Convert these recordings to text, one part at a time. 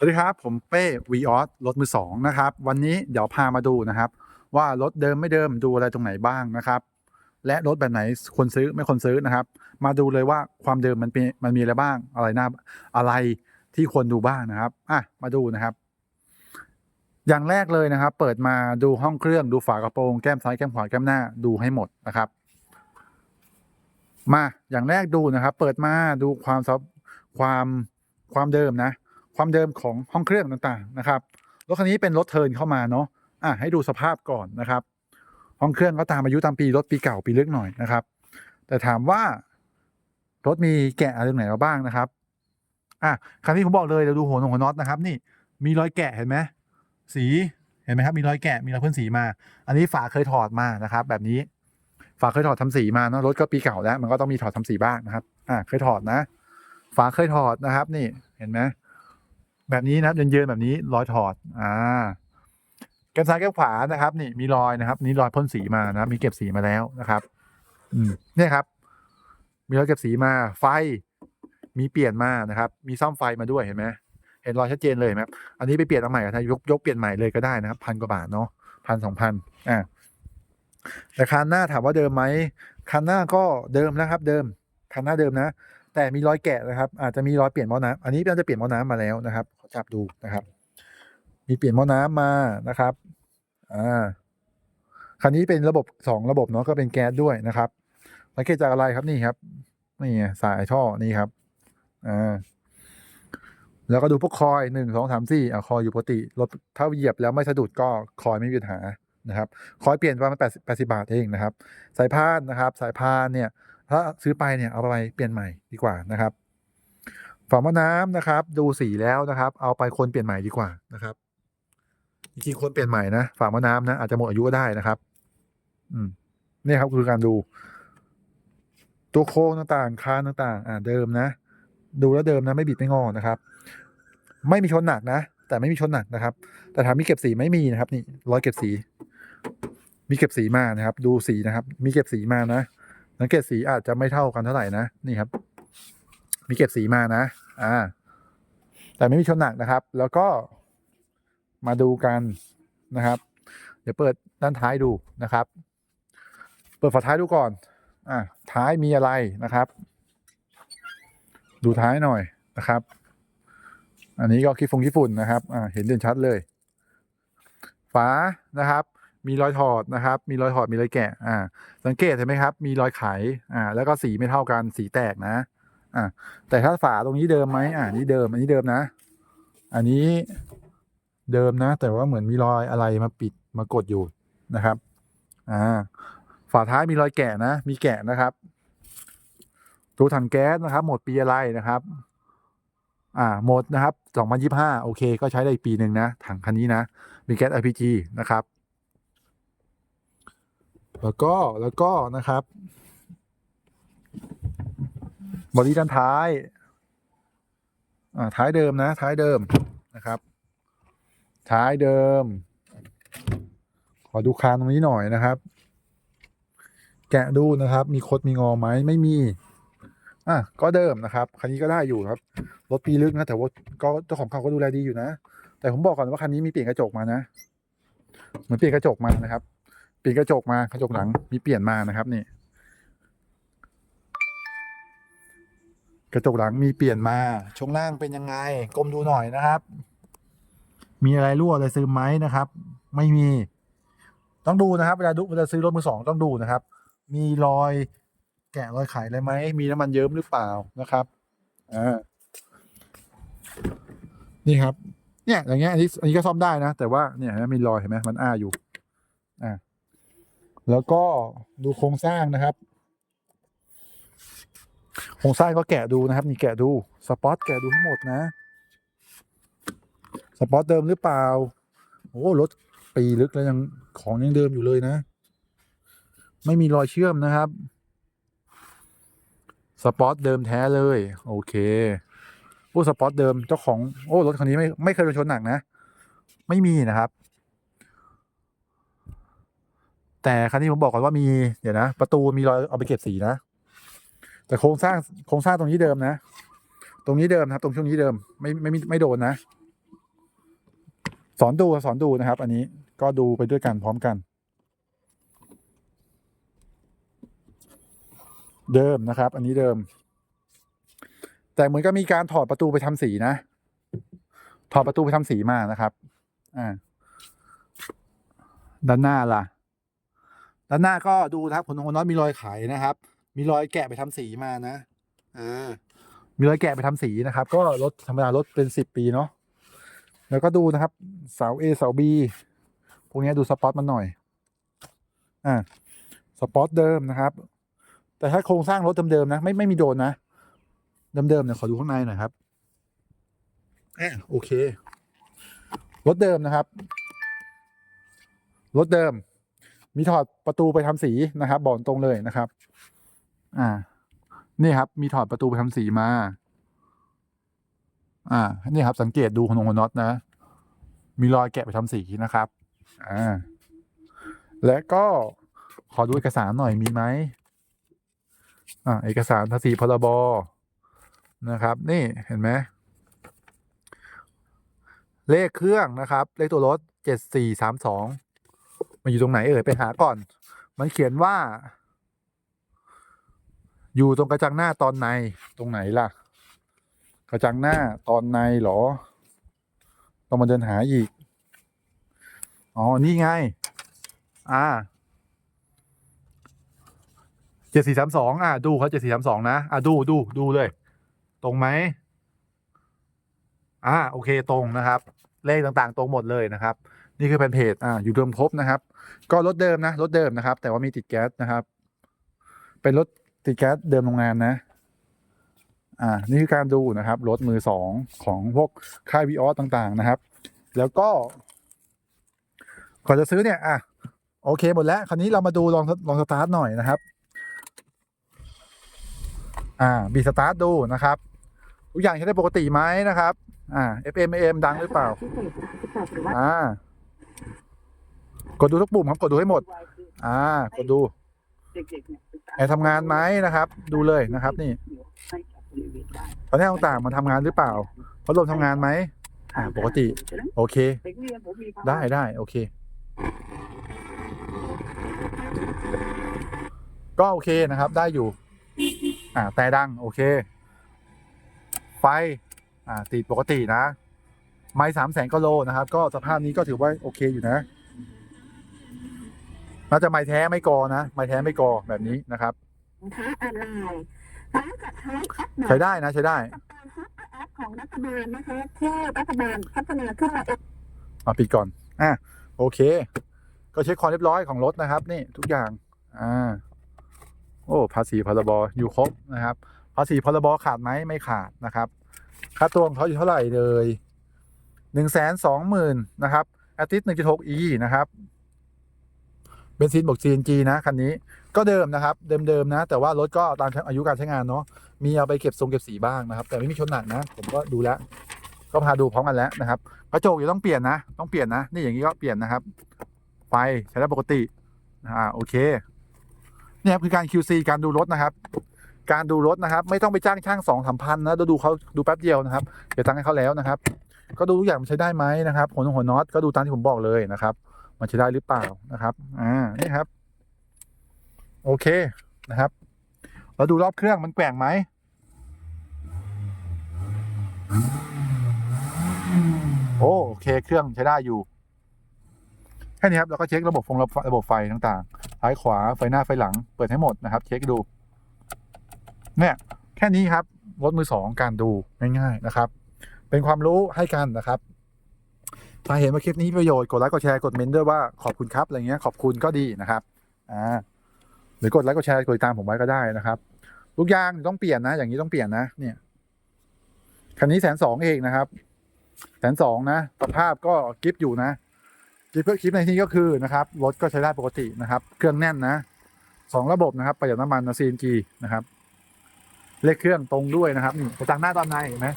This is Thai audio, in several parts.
สวัสดีครับ ผมเป้วีออสรถมือสองนะครับ วันนี้เดี๋ยวพามาดูนะครับ ว่ารถเดิมไม่เดิมดูอะไรตรงไหนบ้างนะครับ และรถแบบไหนคนซื้อไม่คนซื้อนะครับ มาดูเลยว่าความเดิมมันเป็นมันมีอะไรบ้างอะไรหน้าอะไรที่ควรดูบ้างนะครับอะมาดูนะครับ อย่างแรกเลยนะครับ เปิดมาดูห้องเครื่องดูฝากระโปรงแก้มซ้ายแก้มขวาแก้มหน้าดูให้หมดนะครับ มาอย่างแรกดูนะครับ เปิดมาดูความซับความความเดิมนะ ความเดิมของห้องเครื่องต่างๆนะครับรถคันนี้เป็นรถเทินเข้ามาเนาะอะให้ดูสภาพก่อนนะครับ ห้องเครื่องก็ตามอายุตามปีรถปีเก่าปีเลึกหน่อยนะครับ แต่ถามว่ารถมีแกะอะไรตรงไหนมาบ้างนะครับอะคันนี้ผมบอกเลยเราดูหัวนงหัวน็อตนะครับ นี่มีรอยแกะเห็นไหมสีเห็นไหมครับ มีรอยแกะมีรอยพ่นสีมา อันนี้ฝาเคยถอดมานะครับ แบบนี้ฝาเคยถอดทำสีมาเนอะรถก็ปีเก่าแล้ว มันก็ต้องมีถอดทำสีบ้างนะครับ อ่าเคยถอดนะ ฝาเคยถอดนะครับ นี่เห็นไหม แบบนี้นะครับเยินๆแบบนี้รอยถอด อ่าแก้มซ้ายแก้มขวานะครับ นี่มีรอยนะครับ นี่รอยพ่นสีมานะครับ มีเก็บสีมาแล้วนะครับ อืมเนี่ยครับ มีรอยเก็บสีมา ไฟ มีเปลี่ยนมานะครับ มีซ่อมไฟมาด้วยเห็นไหมเห็นรอยชัดเจนเลยไหมอันนี้ไปเปลี่ยนเอาใหม่ก็ได้ยกยกเปลี่ยนใหม่เลยก็ได้นะครับพันกว่าบาทเนาะพันสองพันอ่าแต่คันหน้าถามว่าเดิมไหมคันหน้าก็เดิมนะครับ เดิมคันหน้าเดิมนะแต่มีรอยแกะนะครับ อาจจะมีรอยเปลี่ยนหม้อน้ำอันนี้น่าจะเปลี่ยนหม้อน้ำมาแล้วนะครับ จับดูนะครับ มีเปลี่ยนหม้อน้ำมานะครับอ่าคันนี้เป็นระบบสองระบบเนาะก็เป็นแก๊สด้วยนะครับสังเกตจากอะไรครับนี่ครับนี่ไงสายท่อนี่ครับอ่าแล้วก็ดูพวกคอยหนึ่งสองสามสี่อะคอยอยู่ปกติรถถ้าเหยียบแล้วไม่สะดุดก็คอยไม่มีปัญหานะครับคอยเปลี่ยนประมาณแปดแปดสิบาทเองนะครับ สายพานนะครับ สายพานเนี่ย ถ้าซื้อไปเนี่ยเอาไปเปลี่ยนใหม่ดีกว่านะครับ ฝาหม้อน้ำนะครับ ดูสีแล้วนะครับ เอาไปคนเปลี่ยนใหม่ดีกว่านะครับจริงๆคนเปลี่ยนใหม่นะฝาหม้อน้ำนะอาจจะหมดอายุก็ได้นะครับ อืมนี่ครับคือการดู ตัวโค้งต่างๆคานต่างๆ อ่าเดิมนะ ดูแล้วเดิมนะ ไม่บิดไม่งอนะครับ ไม่มีชนหนักนะแต่ไม่มีชนหนักนะครับ แต่ถามมีเก็บสีไม่มีนะครับนี่ร้อยเก็บสี มีเก็บสีมานะครับ ดูสีนะครับ มีเก็บสีมานะสังเกตสีอาจจะไม่เท่ากันเท่าไหร่นะนี่ครับ มีเก็บสีมานะ อ่า แต่ไม่มีชนหนักนะครับ แล้วก็มาดูกันนะครับ เดี๋ยวเปิดด้านท้ายดูนะครับ เปิดฝาท้ายดูก่อน อ่าท้ายมีอะไรนะครับ ดูท้ายหน่อยนะครับ อันนี้ก็ขี้ฟงขี้ฝุ่นนะครับ อ่า เห็นเด่นชัดเลย ฝานะครับมีรอยถอดนะครับ มีรอยถอด มีรอยแกะ อ่า สังเกตเห็นไหมครับ มีรอยไข อ่า แล้วก็สีไม่เท่ากัน สีแตกนะ อ่าแต่ถ้าฝาตรงนี้เดิมไหมอ่านี่เดิม อันนี้เดิมนะ อันนี้เดิมนะ แต่ว่าเหมือนมีรอยอะไรมาปิดมากดอยู่นะครับ อ่า ฝาท้ายมีรอยแกะนะ มีแกะนะครับ ตัวถังแก๊สนะครับ หมดปีอะไรนะครับ อ่า หมดนะครับ2025โอเค ก็ใช้ได้ปีหนึ่งนะ ถังคันนี้นะ มีแก๊ส LPG นะครับ แล้วก็ แล้วก็นะครับ บอดี้ด้านท้าย อ่าท้ายเดิมนะ ท้ายเดิมนะครับ ท้ายเดิม ขอดูคานตรงนี้หน่อยนะครับ แกะดูนะครับ มีคดมีงอไหมไม่มี อะก็เดิมนะครับ คันนี้ก็ได้อยู่ครับ รถปีลึกนะ แต่ว่าก็เจ้าของเขาก็ดูแลดีอยู่นะ แต่ผมบอกก่อนว่าคันนี้มีเปลี่ยนกระจกมานะ เหมือนเปลี่ยนกระจกมานะครับ เปลี่ยนกระจกมากระจกหลังมีเปลี่ยนมานะครับนี่ กระจกหลังมีเปลี่ยนมาช่วงล่างเป็นยังไงก้มดูหน่อยนะครับ มีอะไรรั่วอะไรซึมไหมนะครับ ไม่มีต้องดูนะครับ เวลาดูเวลาซื้อรถมือสองต้องดูนะครับ มีรอยแกะรอยไขอะไรไหมมีน้ำมันเยิ้มหรือเปล่านะครับอ่านี่ครับ เนี่ยอย่างเงี้ยอันนี้อันนี้ก็ซ่อมได้นะ แต่ว่าเนี่ยมมีรอยเห็นไหมมันอ้าอยู่อ่าแล้วก็ดูโครงสร้างนะครับ โครงสร้างก็แกะดูนะครับ นี่แกะดูสปอตแกะดูทั้งหมดนะ สปอตเดิมหรือเปล่าโอ้รถปีลึกแล้วยังของยังเดิมอยู่เลยนะ ไม่มีรอยเชื่อมนะครับ สปอตเดิมแท้เลย โอเคพวกสปอตเดิมเจ้าของโอ้รถคันนี้ไม่ไม่เคยโดนชนหนักนะ ไม่มีนะครับ แต่คันนี้ผมบอกก่อนว่ามี เดี๋ยวนะ ประตูมีรอยเอาไปเก็บสีนะ แต่โครงสร้างโครงสร้างตรงนี้เดิมนะ ตรงนี้เดิมนะครับ ตรงช่วงนี้เดิมไม่ไม่ไม่ไม่โดนนะ สอนดูสอนดูนะครับ อันนี้ก็ดูไปด้วยกันพร้อมกัน เดิมนะครับ อันนี้เดิม แต่เหมือนก็มีการถอดประตูไปทำสีนะ ถอดประตูไปทำสีมานะครับ อ่า ด้านหน้าล่ะ ด้านหน้าก็ดูนะครับผลของน็อตมีรอยไขนะครับ มีรอยแกะไปทำสีมานะอ่ามีรอยแกะไปทำสีนะครับ ก็รถธรรมดารถเป็นสิบปีเนาะแล้วก็ดูนะครับ เสา A เสา B พวกนี้ดูสปอตมันหน่อย อ่าสปอตเดิมนะครับ แต่ถ้าโครงสร้างรถเดิมๆนะ ไม่ไม่มีโดนนะเดิมๆเนี่ยขอดูข้างในหน่อยครับอโอเค รถเดิมนะครับ รถเดิม มีถอดประตูไปทำสีนะครับบอกตรงเลยนะครับ อ่า นี่ครับ มีถอดประตูไปทำสีมา อ่า นี่ครับ สังเกตดูของหัวน็อตนะ มีรอยแกะไปทำสีนะครับ อ่า และก็ขอดูเอกสารหน่อยมีไหมอ่า เอกสารภาษีพรบนะครับ นี่เห็นไหมเลขเครื่องนะครับ เลขตัวรถเจ็ดสี่สามสองมันอยู่ตรงไหนเอ่ยไปหาก่อน มันเขียนว่า อยู่ตรงกระจังหน้าตอนในตรงไหนล่ะ กระจังหน้าตอนในเหรอ ต้องมาเดินหาอีก อ๋อ นี่ไง อ่าเจ็ดสี่สามสองอ่าดูเขาเจ็ดสี่สามสองนะ อ่าดูดูดูเลย ตรงไหมอ่าโอเคตรงนะครับ เลขต่างๆ ตรงหมดเลยนะครับ นี่คือแผ่นเพจอ่าอยู่เดิมครบนะครับ ก็รถเดิมนะรถเดิมนะครับ แต่ว่ามีติดแก๊สนะครับ เป็นรถ ติดแก๊สเดิมโรงงานนะ อ่า นี่คือการดูนะครับ รถมือสองของพวกค่ายวีออสต่างๆนะครับ แล้วก็ก่อนจะซื้อเนี่ย อะ โอเคหมดแล้ว คราวนี้เรามาดูลองลองสตาร์ทหน่อยนะครับ อ่า บีสตาร์ทดูนะครับ ทุกอย่างใช้ได้ปกติไหมนะครับ อ่า FM AM ดังหรือเปล่า อ่า กดดูทุกปุ่มครับ กดดูให้หมด อ่า กดดู แอร์ทำงานไหมนะครับ ดูเลยนะครับ นี่ ตอนนี้ต่างๆมันทำงานหรือเปล่าพัดลมทำงานไหมอ่าปกติ โอเค ได้ได้โอเค ก็โอเคนะครับ ได้อยู่ อ่า แต่ดัง โอเค ไฟ อ่า ติดปกตินะ ไม้สามแสนกิโลนะครับ ก็สภาพนี้ก็ถือว่าโอเคอยู่นะ น่าจะไม้แท้ไม่กอนะไม้แท้ไม่กอแบบนี้นะครับท้าอะไรท้ากับท้าแอปหน่อยใช้ได้นะใช้ได้กับการฮับแอปของรัฐบาลนะคะที่รัฐบาลพัฒนาขึ้นมาเองมาปิดก่อนอะโอเค ก็เช็คความเรียบร้อยของรถนะครับ นี่ทุกอย่างอ่าโอ้ภาษีพรบอยู่ครบนะครับ ภาษีพรบขาดไหมไม่ขาดนะครับ ค่าตัวของเขาอยู่เท่าไหร่เลยหนึ่งแสนสองหมื่นนะครับอาทิตย์หนึ่งจุดหกอีนะครับ เบนซินบวก CNG นะคันนี้ก็เดิมนะครับ เดิมๆนะ แต่ว่ารถก็ตามอายุการใช้งานเนาะมีเอาไปเก็บทรงเก็บสีบ้างนะครับ แต่ไม่มีชนหนักนะ ผมก็ดูแล้วก็พาดูพร้อมกันแล้วนะครับกระจกอยู่ต้องเปลี่ยนนะ ต้องเปลี่ยนนะ นี่อย่างนี้ก็เปลี่ยนนะครับ ไฟใช้ได้ปกติอ่าโอเคเนี่ยครับคือการ QC การดูรถนะครับ การดูรถนะครับ ไม่ต้องไปจ้างช่างสองสามพันนะดูดูเขาดูแป๊บเดียวนะครับเดี๋ยวตังค์ให้เขาแล้วนะครับ ก็ดูทุกอย่างมันใช้ได้ไหมนะครับหัวหัวน็อตก็ดูตามที่ผมบอกเลยนะครับ มันใช้ได้หรือเปล่านะครับ อ่า นี่ครับ โอเคนะครับ เราดูรอบเครื่องมันแกว่งไหม โอโอเค เครื่องใช้ได้อยู่ แค่นี้ครับ เราก็เช็คระบบฟงระบบระบบไฟต่างๆซ้ายขวาไฟหน้าไฟหลัง เปิดให้หมดนะครับ เช็คดู เนี่ย แค่นี้ครับ รถมือสองการดูง่ายๆนะครับ เป็นความรู้ให้กันนะครับ ถ้าเห็นว่าคลิปนี้ประโยชน์กดไลค์กดแชร์กดเมนต์ด้วยว่าขอบคุณครับอะไรเงี้ยขอบคุณก็ดีนะครับอ่าหรือกดไลค์กดแชร์กดติดตามผมไว้ก็ได้นะครับทุกยางต้องเปลี่ยนนะ อย่างนี้ต้องเปลี่ยนนะ เนี่ยคันนี้แสนสองเองนะครับแสนสองนะสภาพก็กิฟอยู่นะกิฟก็คลิปในที่นี้ก็คือนะครับรถก็ใช้ได้ปกตินะครับ เครื่องแน่นนะสองระบบนะครับประหยัดน้ำมันนะ CNG นะครับเลขเครื่องตรงด้วยนะครับนี่ตังหน้าตอนในเห็นไหม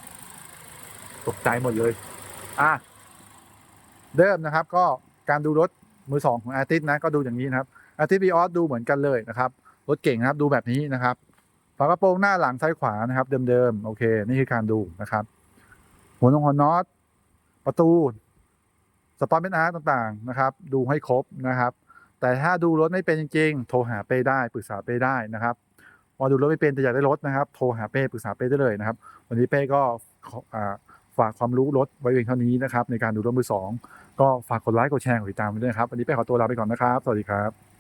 ตกใจหมดเลย อะ เดิมนะครับ ก็การดูรถมือสองของอาร์ติสนะก็ดูอย่างนี้นะครับอาร์ติสบีออสดูเหมือนกันเลยนะครับรถเก่งนะครับดูแบบนี้นะครับฝากระโปรงหน้าหลังซ้ายขวานะครับ เดิมๆโอเค นี่คือการดูนะครับ หัวลงหัวน็อตประตูสปอนเป็นอาร์ตต่างๆนะครับ ดูให้ครบนะครับ แต่ถ้าดูรถไม่เป็นจริง ๆ โทรหาเป้ได้ปรึกษาเป้ได้นะครับพอดูรถไม่เป็นแต่อยากได้รถนะครับ โทรหาเป้ปรึกษาเป้ได้เลยนะครับ วันนี้เป้ก็อ่า ฝากความรู้รถไว้เพียงเท่านี้นะครับในการดูรถมือสองก็ฝากกดไลค์กดแชร์กดติดตามด้วยนะครับวันนี้ไปขอตัวลาไปก่อนนะครับ สวัสดีครับ